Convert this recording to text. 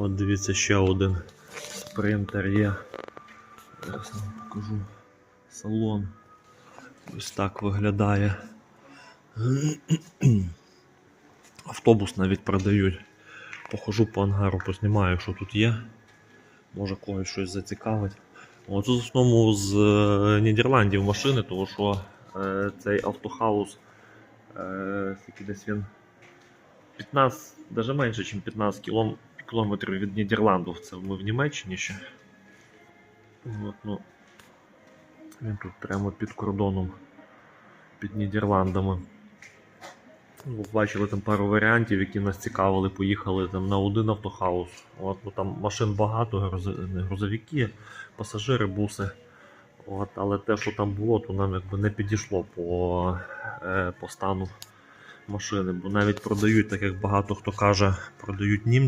От дивіться, ще один спринтер є. Зараз вам покажу салон. Ось так виглядає. Автобус навіть продають. Похожу по ангару, познімаю, що тут є. Може когось щось зацікавить. От в основному з е, Нідерландів машини, тому що е, цей автохаус е, десь він 15, навіть менше, ніж 15 кілом, кілометрів від Нідерландів. Це ми в Німеччині ще. От, ну, він тут прямо під кордоном, під Нідерландами. Ну, Бачили там пару варіантів, які нас цікавили, поїхали там на один автохаус. От, ну, там машин багато, грузовики, пасажири, буси. От, але те, що там було, то нам якби не підійшло по, е, по стану машини. Бо навіть продають, так як багато хто каже, продають німці.